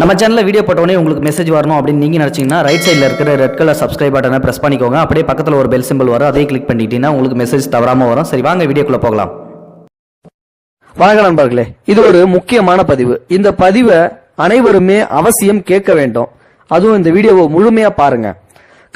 நம்ம சேனலில் வீடியோ போட்டோடனே உங்களுக்கு மெசேஜ் வரணும் அப்படின்னு நீங்கள் நினச்சிங்கன்னா ரைட் சைடில் இருக்கிற ரெட் கலர் சப்ஸ்கிரைப் பட்டனை ப்ரெஸ் பண்ணிக்கோங்க. அப்படியே பக்கத்தில் ஒரு பெல் சிம்பிள் வரும். அதே கிளிக் பண்ணிட்டீங்கன்னா உங்களுக்கு மெசேஜ் தவறாமல் வரும். சரி வாங்க வீடியோக்குள்ளே போகலாம். வணக்கம் நண்பர்களே இது ஒரு முக்கியமான பதிவு. இந்த பதிவை அனைவருமே அவசியம் கேட்க வேண்டும். அதுவும் இந்த வீடியோவை முழுமையா பாருங்க.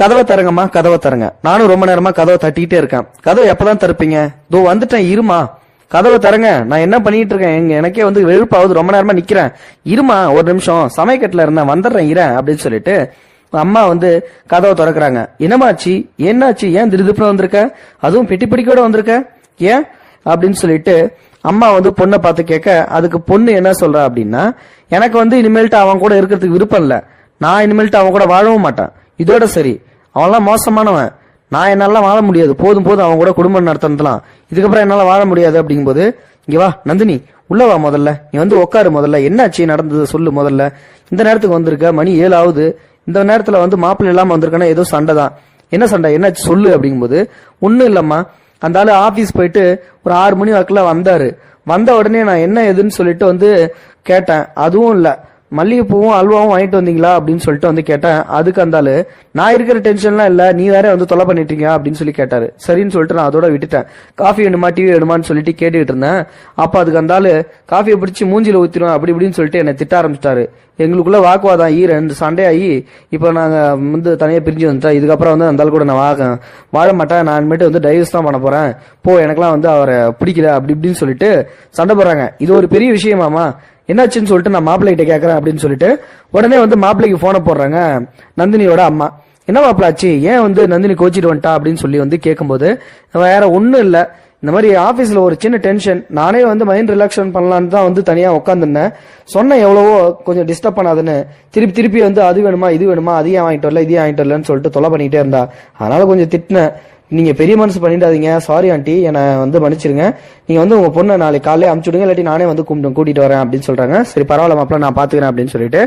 கதவை தரங்கம்மா கதவை தரங்க நானும் ரொம்ப நேரமா கதவை தட்டிக்கிட்டே இருக்கேன். கதவை எப்பதான் தருப்பீங்க தோ வந்துட்டேன் இருமா. கதவை தரங்க நான் என்ன பண்ணிட்டு இருக்கேன்? எங்க எனக்கே வந்து வெறுப்பாவது ரொம்ப நேரமா நிக்கிறேன். இருமா ஒரு நிமிஷம். சமயக்கட்டில் இருந்தேன் வந்துடுறேன் இறேன் அப்படின்னு சொல்லிட்டு அம்மா வந்து கதவை திறக்கிறாங்க. என்னமாச்சு என்னாச்சு? ஏன் திருதுப்புல வந்திருக்க? அதுவும் பெட்டி பிடிக்கோட வந்திருக்க? ஏன்? அப்படின்னு சொல்லிட்டு அம்மா வந்து பொண்ணை பார்த்து கேட்க அதுக்கு பொண்ணு என்ன சொல்றா அப்படின்னா எனக்கு வந்து இனிமேல்ட்டு அவன் கூட இருக்கிறதுக்கு விருப்பம் இல்லை. நான் இனிமேல்ட்டு அவன் கூட வாழவும் மாட்டேன். இதோட சரி. அவன்லாம் மோசமானவன். நான் என்னால வாழ முடியாது. போதும் போதும் அவன் கூட குடும்பம் நடத்தலாம் இதுக்கப்புறம் என்னால வாழ முடியாது அப்படிங்கும்போது இங்க வா நந்தினி உள்ள வா முதல்ல. நீ வந்து உட்காரு முதல்ல. என்னாச்சு நடந்தது சொல்லு முதல்ல. இந்த நேரத்துக்கு வந்திருக்க. மணி ஏழு ஆகுது இந்த நேரத்துல வந்து மாப்பிள்ளை இல்லாம வந்திருக்கனா ஏதோ சண்டை தான். என்ன சண்டை? என்னாச்சு சொல்லு அப்படிங்கும்போது ஒன்றும் இல்லம்மா. அந்த ஆளு ஆபீஸ் போயிட்டு ஒரு ஆறு மணி வாக்குல வந்தாரு. வந்த உடனே நான் என்ன ஏதுன்னு சொல்லிட்டு வந்து கேட்டேன். அதுவும் இல்லை. மல்லிகைப்பூவும் அல்வாவும் வாங்கிட்டு வந்தீங்களா அப்படின்னு சொல்லிட்டு வந்து கேட்டேன். அதுக்கு அந்தாலு நான் இருக்கிற டென்ஷன்லாம் இல்ல நீ வேற வந்து தொலை பண்ணிட்டீங்க அப்படின்னு சொல்லி கேட்டாரு. சரின்னு சொல்லிட்டு நான் அதோட விட்டுட்டேன். காஃபி வேணுமா டிவி வேணுமான்னு சொல்லிட்டு கேட்டுக்கிட்டு இருந்தேன். அப்ப அதுக்கு அந்தாலு காஃபியை பிடிச்சி மூஞ்சில ஊத்திரும் அப்படி இப்படின்னு சொல்லிட்டு என்னை திட்ட ஆரம்பிச்சிட்டாரு. எங்களுக்குள்ள வாக்குவாதம் ஈ ரெண்டு சண்டே ஆகி இப்போ நாங்க வந்து தனியா பிரிஞ்சு வந்துட்டோம். இதுக்கப்புறம் வந்து அந்தாலும் கூட நான் வாழ வாழ மாட்டேன். நான் இனிமேட்டு வந்து டைவர்ஸ் தான் பண்ண போறேன். போ எனக்குலாம் வந்து அவரை பிடிக்கல அப்படி இப்படின்னு சொல்லிட்டு சண்டை போடுறாங்க. இது ஒரு பெரிய விஷயமாமா என்னாச்சுன்னு சொல்லிட்டு நான் மாப்பிள்ளை கிட்ட கேட்கறேன் அப்படின்னு சொல்லிட்டு உடனே வந்து மாப்பிள்ளைக்கு போனை போடுறாங்க. நந்தினியோட அம்மா. என்ன மாப்பிள்ள ஆச்சு ஏன் வந்து நந்தினி கோச்சிட்டு வந்துட்டா அப்படின்னு சொல்லி வந்து கேட்கும்போது வேற ஒன்றும் இல்லை. இந்த மாதிரி ஆஃபீஸில் ஒரு சின்ன டென்ஷன் நானே வந்து மைண்ட் ரிலாக்ஷன் பண்ணலான்னு தான் வந்து தனியாக உட்காந்துருந்தேன் சொன்னேன் எவ்வளவோ கொஞ்சம் டிஸ்டர்ப் பண்ணாதுன்னு. திருப்பி திருப்பி வந்து அது வேணுமா? இது வேணுமா? அதையும் வாங்கிட்டு வரல இதையும் வாங்கிட்டு வரலன்னு சொல்லிட்டு தொலை பண்ணிக்கிட்டே இருந்தா. அதனால கொஞ்சம் திட்டினேன். நீங்க பெரிய மனசு பண்ணிடாதீங்க. சாரி ஆண்டி என்னை வந்து மன்னிச்சிருங்க. நீங்க வந்து உங்க பொண்ணை நாளைக்கு காலையில அமுச்சு விடுங்க இல்லாட்டி நானே வந்து கூப்பிட்டு கூட்டிட்டு வரேன் அப்படின்னு சொல்றாங்க. சரி பரவாயில்ல மாப்பிள்ள நான் பாத்துக்கிறேன் அப்படின்னு சொல்லிட்டு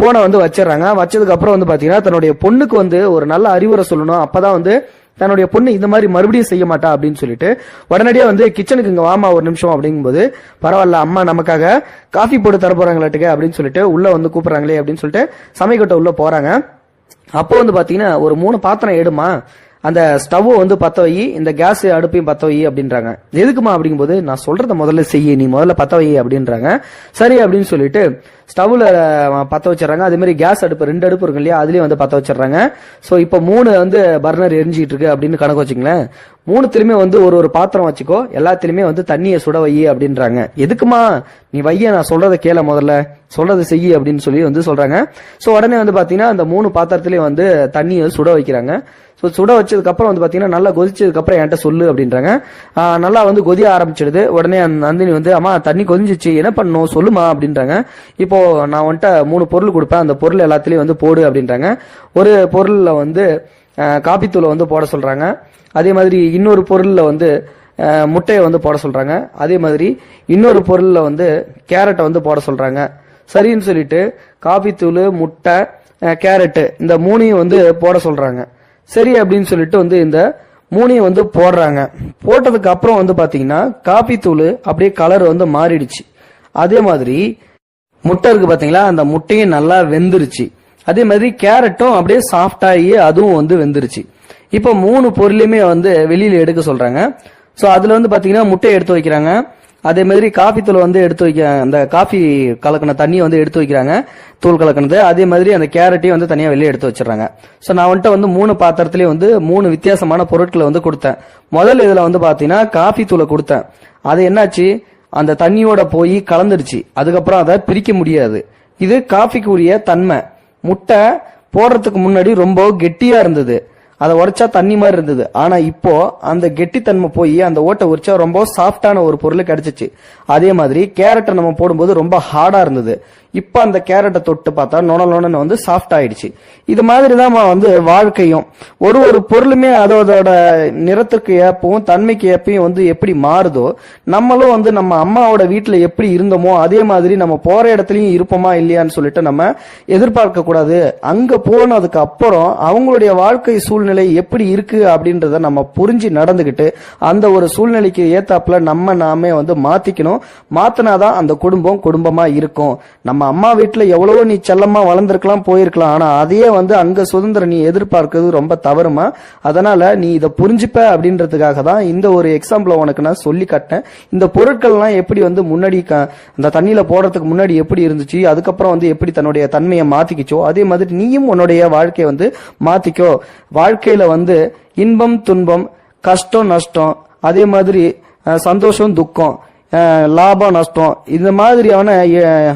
போனை வந்து வச்சிடுறாங்க. வச்சதுக்கு அப்புறம் வந்து பாத்தீங்கன்னா தன்னுடைய பொண்ணுக்கு வந்து ஒரு நல்ல அறிவுரை சொல்லணும். அப்பதான் வந்து தன்னுடைய பொண்ணு இந்த மாதிரி மறுபடியும் செய்ய மாட்டா அப்படின்னு சொல்லிட்டு உடனடியாக வந்து கிச்சனுக்கு இங்க வாமா ஒரு நிமிஷம் அப்படிங்கும்போது பரவாயில்ல அம்மா நமக்காக காஃபி போட்டு தர போறாங்களாட்டுக்கு அப்படின்னு சொல்லிட்டு உள்ள வந்து கூப்பிடுறாங்களே அப்படின்னு சொல்லிட்டு சமைக்கட்ட உள்ள போறாங்க. அப்போ வந்து பாத்தீங்கன்னா ஒரு மூணு பாத்திரம் எடுமா? அந்த ஸ்டவ் வந்து பத்த வை இந்த கேஸ் அடுப்பையும் பத்த வை அப்படின்றாங்க. எதுக்குமா அப்படிங்கும்போது நான் சொல்றத முதல்ல செய்ய நீ முதல்ல பத்த வை அப்படின்றாங்க. சரி அப்படின்னு சொல்லிட்டு ஸ்டவ்ல பத்த வச்சிடறாங்க. அதே மாதிரி கேஸ் அடுப்பு ரெண்டு அடுப்பு இருக்கு இல்லையா அதுலயும் வந்து பத்த வச்சிடறாங்க. சோ இப்போ மூணு வந்து பர்னர் எரிஞ்சிட்டு இருக்கு அப்படின்னு கணக்கு வச்சுங்களேன் மூணுத்திலுமே வந்து ஒரு ஒரு பாத்திரம் வச்சுக்கோ எல்லாத்திலுமே வந்து தண்ணியை சுட வை அப்படின்றாங்க. எதுக்குமா? நீ வைய நான் சொல்றதை கேள முதல்ல. சொல்றத செய்யி அப்படின்னு சொல்லி வந்து சொல்றாங்க. சோ உடனே வந்து பாத்தீங்கன்னா அந்த மூணு பாத்திரத்திலயும் வந்து தண்ணியை சுட வைக்கிறாங்க. ஸோ சுட வச்சதுக்கப்புறம் வந்து பார்த்தீங்கன்னா நல்லா கொதிச்சதுக்கப்புறம் என்கிட்ட சொல்லு அப்படின்றாங்க. நல்லா வந்து கொதிய ஆரம்பிச்சிடுது. உடனே அந்த நந்தினி வந்து அம்மா தண்ணி கொதிஞ்சிச்சு. என்ன பண்ணும் சொல்லுமா? அப்படின்றாங்க. இப்போ நான் வந்துட்டு மூணு பொருள் கொடுப்பேன். அந்த பொருள் எல்லாத்துலேயும் வந்து போடு அப்படின்றாங்க. ஒரு பொருளில் வந்து காப்பித்தூளை வந்து போட சொல்கிறாங்க அதே மாதிரி இன்னொரு பொருளில் வந்து முட்டையை வந்து போட சொல்கிறாங்க அதே மாதிரி இன்னொரு பொருளில் வந்து கேரட்டை வந்து போட சொல்கிறாங்க சரின்னு சொல்லிட்டு காபித்தூள் முட்டை கேரட்டு இந்த மூணையும் வந்து போட சொல்கிறாங்க சரி அப்படின்னு சொல்லிட்டு வந்து இந்த மூணையும் வந்து போடுறாங்க. போட்டதுக்கு அப்புறம் வந்து பாத்தீங்கன்னா காபி தூள் அப்படியே கலர் வந்து மாறிடுச்சு. அதே மாதிரி முட்டை இருக்கு பாத்தீங்களா அந்த முட்டையும் நல்லா வெந்துருச்சு. அதே மாதிரி கேரட்டும் அப்படியே சாஃப்ட் ஆகி அதுவும் வந்து வெந்துருச்சு. இப்போ மூணு பொருளையுமே வந்து வெளியில எடுக்க சொல்றாங்க. ஸோ அதுல வந்து பாத்தீங்கன்னா முட்டையை எடுத்து வைக்கிறாங்க. அதே மாதிரி காஃபி தூள் வந்து எடுத்து வைக்க அந்த காஃபி கலக்கின தண்ணியை வந்து எடுத்து வைக்கிறாங்க. தூள் கலக்கினது. அதே மாதிரி அந்த கேரட்டையும் வந்து தனியாக வெளியே எடுத்து வச்சிடறாங்க. ஸோ நான் வந்துட்டு வந்து மூணு பாத்திரத்திலயும் வந்து மூணு வித்தியாசமான பொருட்களை வந்து கொடுத்தேன். முதல் இதில் வந்து பார்த்தீங்கன்னா காஃபி தூளை கொடுத்தேன். அது என்னாச்சு? அந்த தண்ணியோட போய் கலந்துருச்சு. அதுக்கப்புறம் அதை பிரிக்க முடியாது. இது காஃபிக்கு உரிய தன்மை. முட்டை போடுறதுக்கு முன்னாடி ரொம்ப கெட்டியா இருந்தது. அதை உரைச்சா தண்ணி மாதிரி இருந்தது. ஆனா இப்போ அந்த கெட்டித்தன்மை போய் அந்த ஓட்டை உரிச்சா ரொம்ப சாஃப்டான ஒரு பொருள் கிடைச்சிச்சு. அதே மாதிரி கேரட்டை நம்ம போடும்போது ரொம்ப ஹார்டா இருந்தது. இப்போ அந்த கேரட்டை தொட்டு பார்த்தா நொன நொணன்னு வந்து சாஃப்ட் ஆயிடுச்சு. இது மாதிரி தான் வந்து வாழ்க்கையும். ஒரு ஒரு பொருளுமே அதோட நிறத்துக்கு ஏப்பவும் தன்மைக்கு ஏப்பையும் வந்து எப்படி மாறுதோ நம்மளும் வந்து நம்ம அம்மாவோட வீட்டில் எப்படி இருந்தோமோ அதே மாதிரி நம்ம போற இடத்துலையும் இருப்போமா இல்லையான்னு சொல்லிட்டு நம்ம எதிர்பார்க்க கூடாது. அங்க போனதுக்கு அப்புறம் அவங்களுடைய வாழ்க்கை சூழ்நிலை எப்படி இருக்கு அப்படின்றத நம்ம புரிஞ்சு நடந்துகிட்டு அந்த ஒரு சூழ்நிலைக்கு ஏத்தாப்புல நம்ம நாமே வந்து மாத்திக்கணும். மாத்தினாதான் அந்த குடும்பம் குடும்பமா இருக்கும். நம்ம அம்மா வீட்டுல எவ்வளவோ நீ செல்லமா வளர்ந்துருக்கலாம் போயிருக்கலாம். ஆனா அதையே வந்து அங்க சுதந்திரம் நீ எதிர்பார்க்கிறது ரொம்ப தவறுமா? அதனால நீ இதை புரிஞ்சுப்ப அப்படின்றதுக்காக தான் இந்த ஒரு எக்ஸாம்பிள உனக்கு நான் சொல்லி காட்டேன் இந்த பொருட்கள்லாம் எப்படி வந்து முன்னாடி க- அந்த தண்ணியில போடுறதுக்கு முன்னாடி எப்படி இருந்துச்சு? அதுக்கப்புறம் வந்து எப்படி தன்னுடைய தன்மையை மாத்திக்கிச்சோ? அதே மாதிரி நீயும் உன்னுடைய வாழ்க்கையை வந்து மாத்திக்கோ. வாழ்க்கையில வந்து இன்பம் துன்பம் கஷ்டம் நஷ்டம் அதே மாதிரி சந்தோஷம் துக்கம் லாபம் நஷ்டம். இந்த மாதிரியான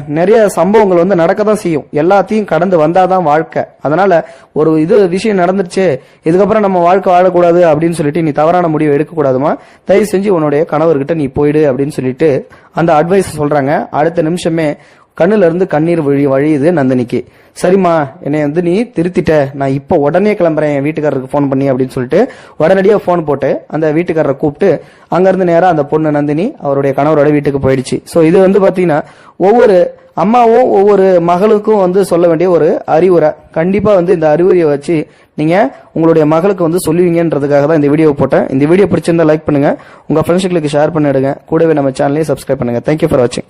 நிறைய சம்பவங்கள் வந்து நடக்க தான் செய்யும். எல்லாத்தையும் கடந்து வந்தாதான் வாழ்க்கை. அதனால ஒரு இது விஷயம் நடந்துருச்சு இதுக்கப்புறம் நம்ம வாழ்க்கை வாழக்கூடாது அப்படின்னு சொல்லிட்டு நீ தவறான முடிவு எடுக்கக்கூடாதுமா? தயவு செஞ்சு உன்னுடைய கணவர்கிட்ட நீ போயிடு அப்படின்னு சொல்லிட்டு அந்த அட்வைஸ் சொல்றாங்க. அடுத்த நிமிஷமே கண்ணுல இருந்து கண்ணீர் வழி வழியுது நந்தினிக்கு. சரிம்மா என்னை வந்து நீ திருத்திட்ட. நான் இப்போ உடனே கிளம்புறேன் என் வீட்டுக்காரருக்கு ஃபோன் பண்ணி அப்படின்னு சொல்லிட்டு உடனடியாக ஃபோன் போட்டு அந்த வீட்டுக்காரரை கூப்பிட்டு அங்கேருந்து நேராக அந்த பொண்ணு நந்தினி அவருடைய கணவரோட வீட்டுக்கு போயிடுச்சு. ஸோ இது வந்து பார்த்தீங்கன்னா ஒவ்வொரு அம்மாவும் ஒவ்வொரு மகளுக்கும் வந்து சொல்ல வேண்டிய ஒரு அறிவுரை. கண்டிப்பாக வந்து இந்த அறிவுரையை வச்சு நீங்கள் உங்களுடைய மகளுக்கு வந்து சொல்லுவீங்கன்றதுக்காக தான் இந்த வீடியோ போட்டேன். இந்த வீடியோ பிடிச்சிருந்தா லைக் பண்ணுங்கள் உங்கள் ஃப்ரெண்ட்ஸுகளுக்கு ஷேர் பண்ணிடுங்க. கூடவே நம்ம சேனலையும் சப்ஸ்கிரைப் பண்ணுங்க. தேங்க்யூ ஃபார் வாட்சிங்